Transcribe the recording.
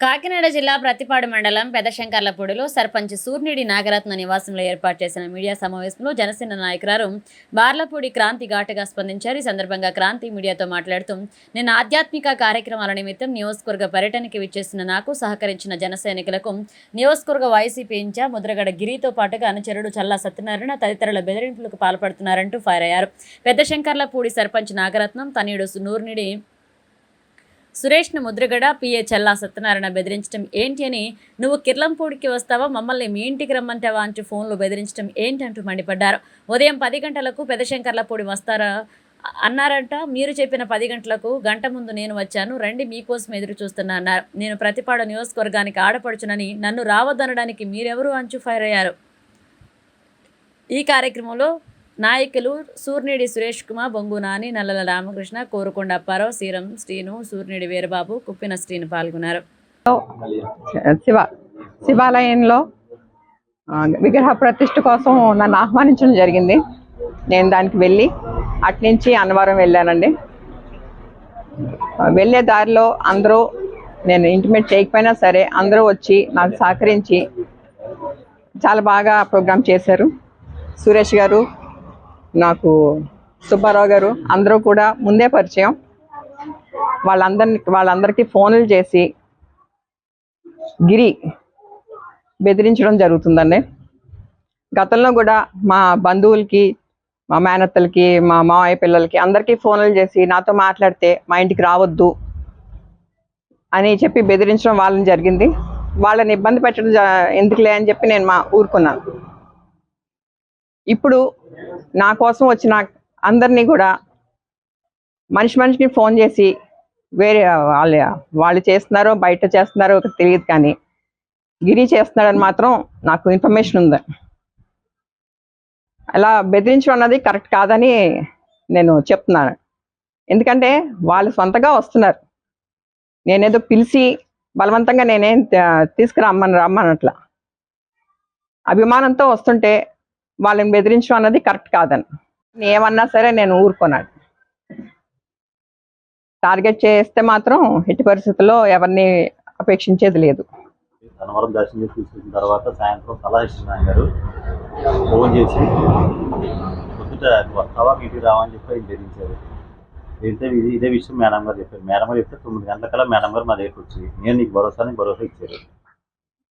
కాకినాడ జిల్లా ప్రతిపాడు మండలం పెదశంకర్లపూడిలో సర్పంచ్ సూర్యుడి నాగరత్న నివాసంలో ఏర్పాటు చేసిన మీడియా సమావేశంలో జనసేన నాయకురాలు బార్లపూడి క్రాంతి ఘాటుగా స్పందించారు. ఈ సందర్భంగా క్రాంతి మీడియాతో మాట్లాడుతూ నిన్న ఆధ్యాత్మిక కార్యక్రమాల నిమిత్తం నియోజకవర్గ పర్యటనకి విచ్చేసిన నాకు సహకరించిన జన సైనికులకు నియోజకవర్గ వైసీపీ ఇంచా ముద్రగడ గిరితో పాటుగా అనుచరుడు చల్లా సత్యనారాయణ తదితరుల బెదిరింపులకు పాల్పడుతున్నారంటూ ఫైర్ అయ్యారు. పెద్దశంకర్లపూడి సర్పంచ్ నాగరత్నం తనయుడు నూర్నిడి సురేష్ను ముద్రగడ పిఏ చల్లా సత్యనారాయణ బెదిరించడం ఏంటి అని నువ్వు కిర్లంపూడికి వస్తావా? మమ్మల్ని మీ ఇంటికి రమ్మంటావా? అంటూ ఫోన్లో బెదిరించడం ఏంటి అంటూ మండిపడ్డారు. ఉదయం పది గంటలకు పెదశంకర్లపూడి వస్తారా? అన్నారంట. మీరు చెప్పిన పది గంటలకు గంట ముందు నేను వచ్చాను. రండి మీకోసం ఎదురు చూస్తున్నా అన్నారు. నేను ప్రతిపాడ నియోజకవర్గానికి ఆడపడుచునని నన్ను రావద్దనడానికి మీరెవరు అంచు ఫైర్ అయ్యారు? ఈ కార్యక్రమంలో నాయకులు సూర్నిడి సురేష్ కుమార్ బొంగు నాని నల్లల రామకృష్ణ కోరుకొండ అప్పారావు సీరం శ్రీను సూర్నిడి వీరబాబు కుప్పిన శ్రీను పాల్గొన్నారు. శివ శివాలయంలో విగ్రహ ప్రతిష్ఠ కోసం నన్ను ఆహ్వానించడం జరిగింది. నేను దానికి వెళ్ళి అట్నుంచి అన్నవరం వెళ్ళానండి. వెళ్ళే దారిలో అందరూ నేను ఇంటిమేట్ చేయకపోయినా సరే అందరూ వచ్చి నాకు సహకరించి చాలా బాగా ప్రోగ్రామ్ చేశారు. సురేష్ గారు నాకు సుబ్బారావు గారు అందరూ కూడా ముందే పరిచయం. వాళ్ళందరిని వాళ్ళందరికీ ఫోన్లు చేసి గిరి బెదిరించడం జరుగుతుందండి. గతంలో కూడా మా బంధువులకి మా మేనత్తలకి మా మావయ్య పిల్లలకి అందరికీ ఫోన్లు చేసి నాతో మాట్లాడితే మా ఇంటికి రావద్దు అని చెప్పి బెదిరించడం వాళ్ళని జరిగింది. వాళ్ళని ఇబ్బంది పెట్టడం ఎందుకులే అని చెప్పి నేను మా ఊరుకున్నాను. ఇప్పుడు నా కోసం వచ్చిన అందరినీ కూడా మనిషి మనిషిని ఫోన్ చేసి వేరే వాళ్ళు వాళ్ళు చేస్తున్నారో బయట చేస్తున్నారో తెలియదు కానీ గిరి చేస్తున్నాడని మాత్రం నాకు ఇన్ఫర్మేషన్ ఉంది. అలా బెదిరించడం అన్నది కరెక్ట్ కాదని నేను చెప్తున్నాను. ఎందుకంటే వాళ్ళు సొంతగా వస్తున్నారు. నేనేదో పిలిచి బలవంతంగా నేనేం తీసుకురమ్మని రమ్మనట్ల. అభిమానంతో వస్తుంటే వాళ్ళని బెదిరించడం అన్నది కరెక్ట్ కాదని. ఏమన్నా సరే నేను ఊరుకున్నాను టార్గెట్ చేస్తే మాత్రం ఎట్టి పరిస్థితుల్లో ఎవరిని అపేక్షించేది లేదు. ధనవరం దర్శనం చేసి తీసుకొచ్చిన తర్వాత సాయంత్రం సలహా ఇస్తున్నాను గారు ఫోన్ చేసి పొద్దుట వస్తావా? మీటికి రావా? చెప్పి ఆయన బెదిరించారు. అయితే ఇది ఇదే విషయం మేడం గారు చెప్పారు. మేడం గారు చెప్తే తొమ్మిది గంటలకల్లా మేడం గారు మా దగ్గరికి వచ్చి నేను నీకు భరోసా అని భరోసా ఇచ్చారు.